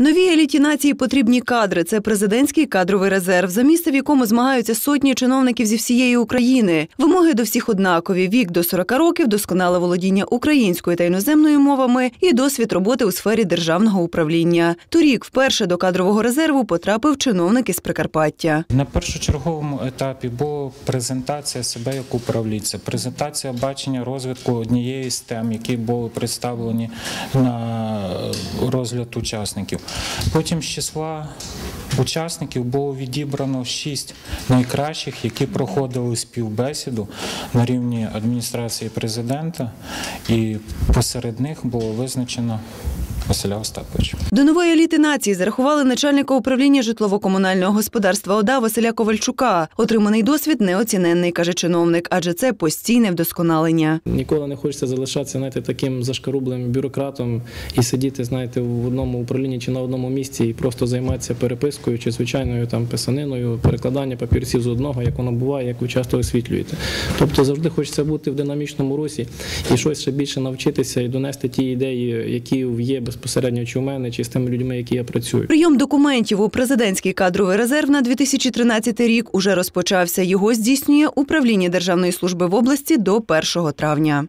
Новій еліті нації потрібні кадри. Це президентський кадровий резерв, за місце в якому змагаються сотні чиновників зі всієї України. Вимоги до всіх однакові: вік до 40 років, досконале володіння українською та іноземною мовами і досвід роботи у сфері державного управління. Торік вперше до кадрового резерву потрапив чиновник із Прикарпаття. На першочерговому етапі була презентація себе як управлінця, презентація бачення розвитку однієї з тем, які були представлені на розгляд учасників. Потім з числа учасників було відібрано шість найкращих, які проходили співбесіду на рівні адміністрації президента, і посеред них було визначено Василя Остаповича. До нової еліти нації зарахували начальника управління житлово-комунального господарства ОДА Василя Ковальчука. Отриманий досвід неоціненний, каже чиновник, адже це постійне вдосконалення. Ніколи не хочеться залишатися знаєте, таким зашкарублим бюрократом і сидіти, знаєте, в одному управлінні чи на одному місці і просто займатися перепискою чи звичайною там писаниною, перекладання папірців з одного, як воно буває, як ви часто освітлюєте. Тобто завжди хочеться бути в динамічному русі і щось ще більше навчитися і донести ті ідеї, які є безпосередньо чи у мене, чи з тими людьми, які я працюю. Прийом документів у президентський кадровий резерв на 2013 рік уже розпочався. Його здійснює управління Державної служби в області до 1 травня.